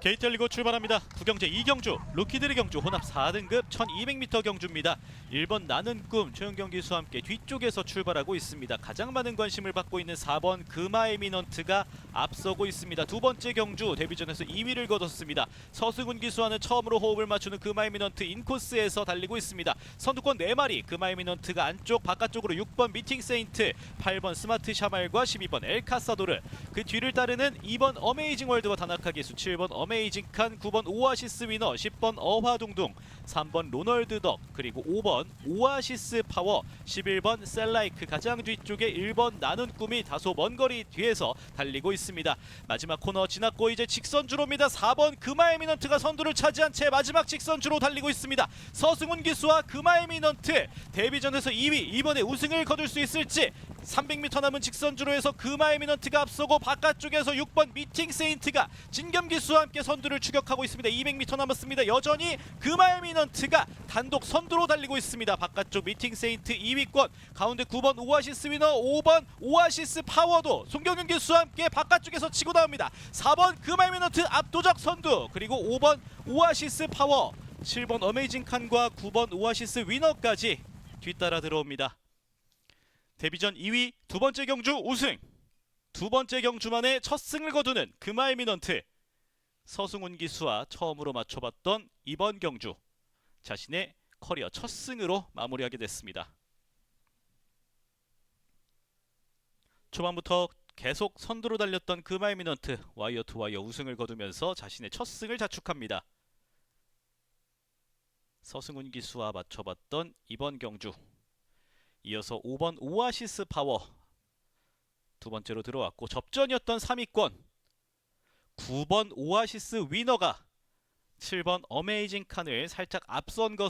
KTL 리그 출발합니다. 구경제 2경주, 루키들의 경주 혼합 4등급 1200m 경주입니다. 1번 나는 꿈 최은경 기수와 함께 뒤쪽에서 출발하고 있습니다. 가장 많은 관심을 받고 있는 4번 금화에미넌트가 앞서고 있습니다. 두 번째 경주 데뷔전에서 2위를 거뒀습니다. 서승훈 기수와는 처음으로 호흡을 맞추는 금화에미넌트 인코스에서 달리고 있습니다. 선두권 4마리 금화에미넌트가 안쪽 바깥쪽으로 6번 미팅 세인트, 8번 스마트 샤말과 12번 엘카사도르 그 뒤를 따르는 2번 어메이징 월드와 다나카 기수, 7번 어메이징 칸, 9번 오아시스 위너, 10번 어화둥둥, 3번 로널드 덕, 그리고 5번 오아시스 파워, 11번 셀라이크 가장 뒤쪽에 1번 나눈 꿈이 다소 먼 거리 뒤에서 달리고 있습니다. 마지막 코너 지났고 이제 직선주로입니다. 4번 금화에미넌트가 선두를 차지한 채 마지막 직선주로 달리고 있습니다. 서승훈 기수와 금화에미넌트 데뷔전에서 2위 이번에 우승을 거둘 수 있을지 300m 남은 직선주로에서 금화에미넌트가 앞서고 바깥쪽에서 6번 미팅 세인트가 진겸 기수와 함께 선두를 추격하고 있습니다. 200m 남았습니다. 여전히 금화에미넌트가 단독 선두로 달리고 있습니다. 바깥쪽 미팅 세인트 2위권 가운데 9번 오아시스 위너 5번 오아시스 파워도 송경윤 기수와 함께 바깥쪽에서 치고 나옵니다. 4번 금화에미넌트 압도적 선두 그리고 5번 오아시스 파워 7번 어메이징 칸과 9번 오아시스 위너까지 뒤따라 들어옵니다. 데뷔전 2위 두 번째 경주 우승 두 번째 경주만에 첫 승을 거두는 금화에미넌트 서승훈 기수와 처음으로 맞춰봤던 이번 경주 자신의 커리어 첫 승으로 마무리하게 됐습니다. 초반부터 계속 선두로 달렸던 금화에미넌트 와이어 투 와이어 우승을 거두면서 자신의 첫 승을 자축합니다. 서승훈 기수와 맞춰봤던 이번 경주 이어서 5번 오아시스 파워. 두 번째로 들어왔고 접전이었던 3위권. 9번 오아시스 위너가 7번 어메이징 칸을 살짝 앞선